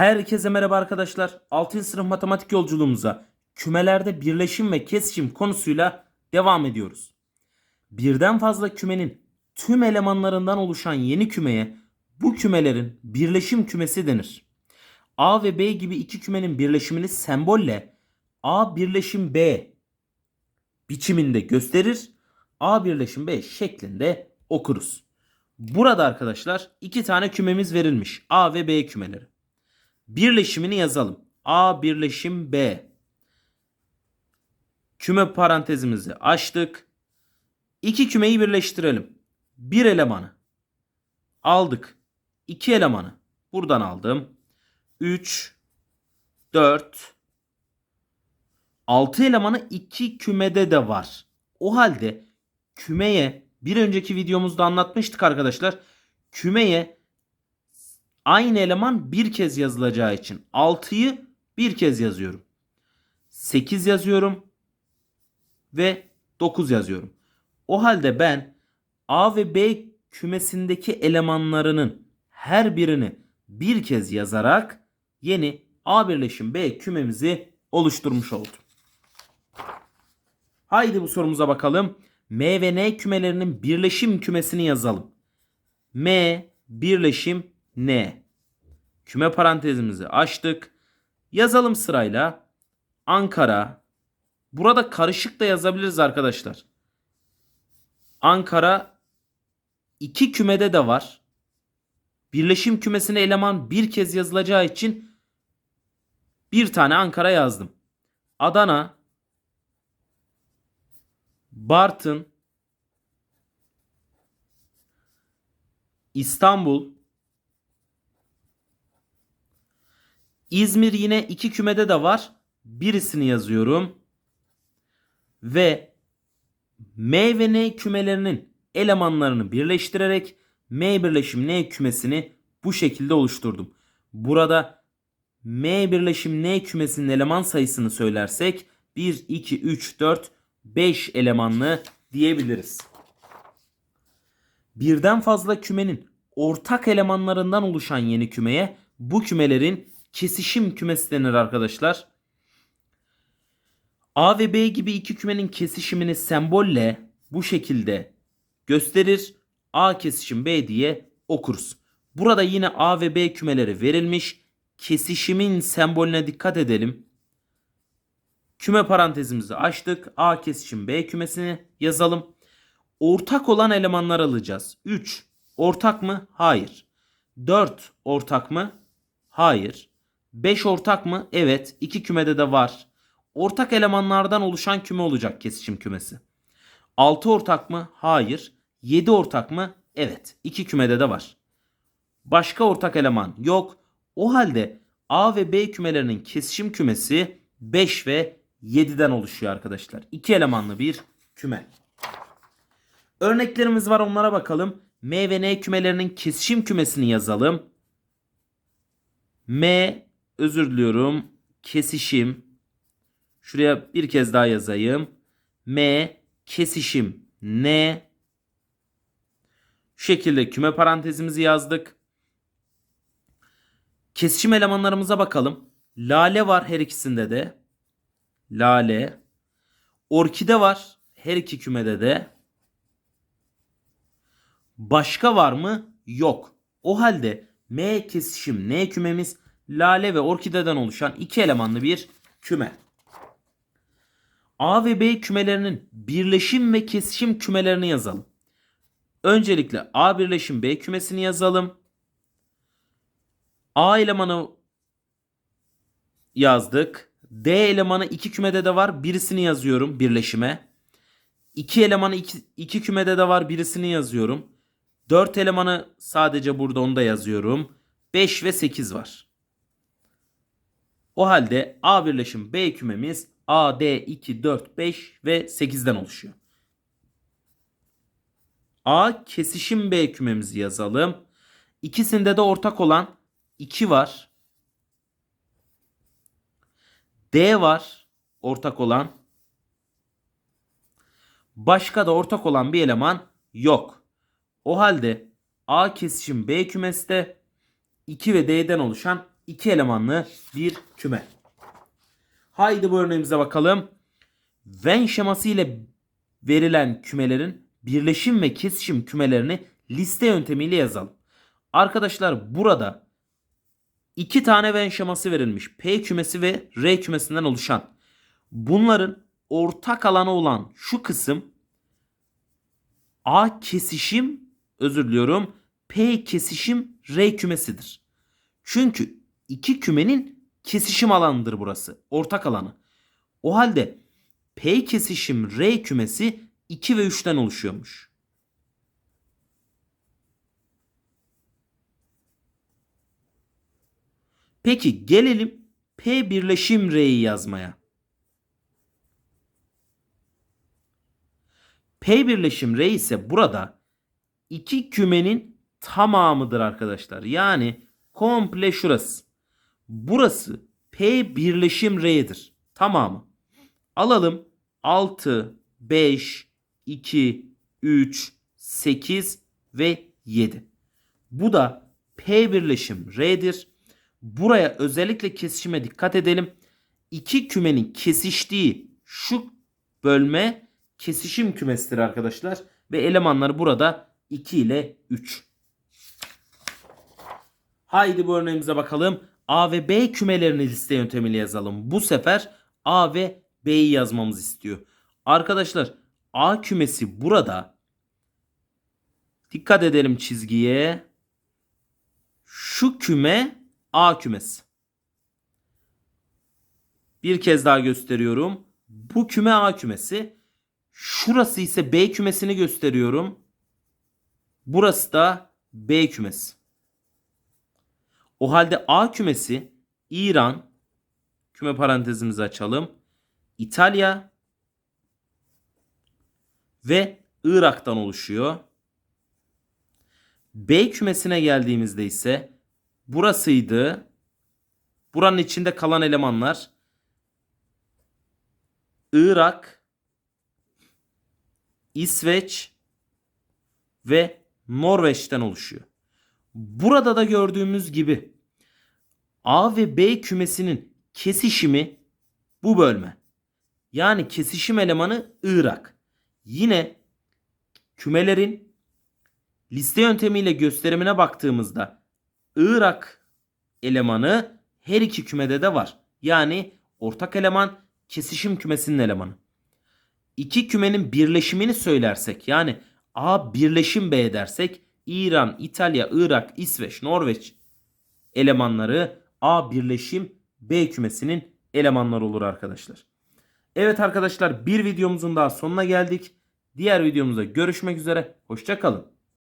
Herkese merhaba arkadaşlar. 6. sınıf matematik yolculuğumuza kümelerde birleşim ve kesişim konusuyla devam ediyoruz. Birden fazla kümenin tüm elemanlarından oluşan yeni kümeye bu kümelerin birleşim kümesi denir. A ve B gibi iki kümenin birleşimini sembolle A birleşim B biçiminde gösterir. A birleşim B şeklinde okuruz. Burada arkadaşlar iki tane kümemiz verilmiş. A ve B kümeleri. Birleşimini yazalım. A birleşim B. Küme parantezimizi açtık. İki kümeyi birleştirelim. Bir elemanı aldık. İki elemanı buradan aldım. 3 4 6 elemanı iki kümede de var. O halde kümeye bir önceki videomuzda anlatmıştık arkadaşlar. Kümeye aynı eleman bir kez yazılacağı için 6'yı bir kez yazıyorum. 8 yazıyorum ve 9 yazıyorum. O halde ben A ve B kümesindeki elemanlarının her birini bir kez yazarak yeni A birleşim B kümemizi oluşturmuş oldum. Haydi bu sorumuza bakalım. M ve N kümelerinin birleşim kümesini yazalım. M birleşim N. Küme parantezimizi açtık. Yazalım sırayla. Ankara. Burada karışık da yazabiliriz arkadaşlar. Ankara iki kümede de var. Birleşim kümesine eleman bir kez yazılacağı için bir tane Ankara yazdım. Adana, Bartın, İstanbul, İzmir yine iki kümede de var. Birisini yazıyorum. Ve M ve N kümelerinin elemanlarını birleştirerek M birleşim N kümesini bu şekilde oluşturdum. Burada M birleşim N kümesinin eleman sayısını söylersek 1, 2, 3, 4, 5 elemanlı diyebiliriz. Birden fazla kümenin ortak elemanlarından oluşan yeni kümeye bu kümelerin kesişim kümesi denir arkadaşlar. A ve B gibi iki kümenin kesişimini sembolle bu şekilde gösterir. A kesişim B diye okuruz. Burada yine A ve B kümeleri verilmiş. Kesişimin sembolüne dikkat edelim. Küme parantezimizi açtık. A kesişim B kümesini yazalım. Ortak olan elemanlar alacağız. 3 ortak mı? Hayır. 4 ortak mı? Hayır. 5 ortak mı? Evet. 2 kümede de var. Ortak elemanlardan oluşan küme olacak kesişim kümesi. 6 ortak mı? Hayır. 7 ortak mı? Evet. 2 kümede de var. Başka ortak eleman yok. O halde A ve B kümelerinin kesişim kümesi 5 ve 7'den oluşuyor arkadaşlar. 2 elemanlı bir küme. Örneklerimiz var onlara bakalım. M ve N kümelerinin kesişim kümesini yazalım. M özür diliyorum. Kesişim. Şuraya bir kez daha yazayım. M kesişim N. Şu şekilde küme parantezimizi yazdık. Kesişim elemanlarımıza bakalım. Lale var her ikisinde de. Lale. Orkide var her iki kümede de. Başka var mı? Yok. O halde M kesişim N kümemiz lale ve orkideden oluşan iki elemanlı bir küme. A ve B kümelerinin birleşim ve kesişim kümelerini yazalım. Öncelikle A birleşim B kümesini yazalım. A elemanı yazdık. D elemanı iki kümede de var. Birisini yazıyorum birleşime. 2 elemanı iki, iki kümede de var. Birisini yazıyorum. 4 elemanı sadece burada onu da yazıyorum. 5 ve 8 var. O halde A birleşim B kümemiz A, D, 2, 4, 5 ve 8'den oluşuyor. A kesişim B kümemizi yazalım. İkisinde de ortak olan 2 var. D var ortak olan. Başka da ortak olan bir eleman yok. O halde A kesişim B kümeste 2 ve D'den oluşan iki elemanlı bir küme. Haydi bu örneğimize bakalım. Venn şeması ile verilen kümelerin birleşim ve kesişim kümelerini liste yöntemiyle yazalım. Arkadaşlar burada iki tane Venn şeması verilmiş. P kümesi ve R kümesinden oluşan. Bunların ortak alanı olan şu kısım A kesişim özür diliyorum P kesişim R kümesidir. Çünkü iki kümenin kesişim alanıdır burası. Ortak alanı. O halde P kesişim R kümesi 2 ve 3'ten oluşuyormuş. Peki gelelim P birleşim R'yi yazmaya. P birleşim R ise burada iki kümenin tamamıdır arkadaşlar. Yani komple şurası. Burası P birleşim R'dir. Tamamı. Alalım 6, 5, 2, 3, 8 ve 7. Bu da P birleşim R'dir. Buraya özellikle kesişime dikkat edelim. İki kümenin kesiştiği şu bölme kesişim kümesidir arkadaşlar. Ve elemanlar burada 2 ile 3. Haydi bu örneğimize bakalım. A ve B kümelerini liste yöntemiyle yazalım. Bu sefer A ve B'yi yazmamız istiyor. Arkadaşlar A kümesi burada. Dikkat edelim çizgiye. Şu küme A kümesi. Bir kez daha gösteriyorum. Bu küme A kümesi. Şurası ise B kümesini gösteriyorum. Burası da B kümesi. O halde A kümesi İran küme parantezimizi açalım. İtalya ve Irak'tan oluşuyor. B kümesine geldiğimizde ise burasıydı. Buranın içinde kalan elemanlar Irak, İsveç ve Norveç'ten oluşuyor. Burada da gördüğümüz gibi A ve B kümesinin kesişimi bu bölme. Yani kesişim elemanı Irak. Yine kümelerin liste yöntemiyle gösterimine baktığımızda Irak elemanı her iki kümede de var. Yani ortak eleman kesişim kümesinin elemanı. İki kümenin birleşimini söylersek yani A birleşim B dersek İran, İtalya, Irak, İsveç, Norveç elemanları A birleşim B kümesinin elemanları olur arkadaşlar. Evet arkadaşlar bir videomuzun daha sonuna geldik. Diğer videomuzda görüşmek üzere. Hoşçakalın.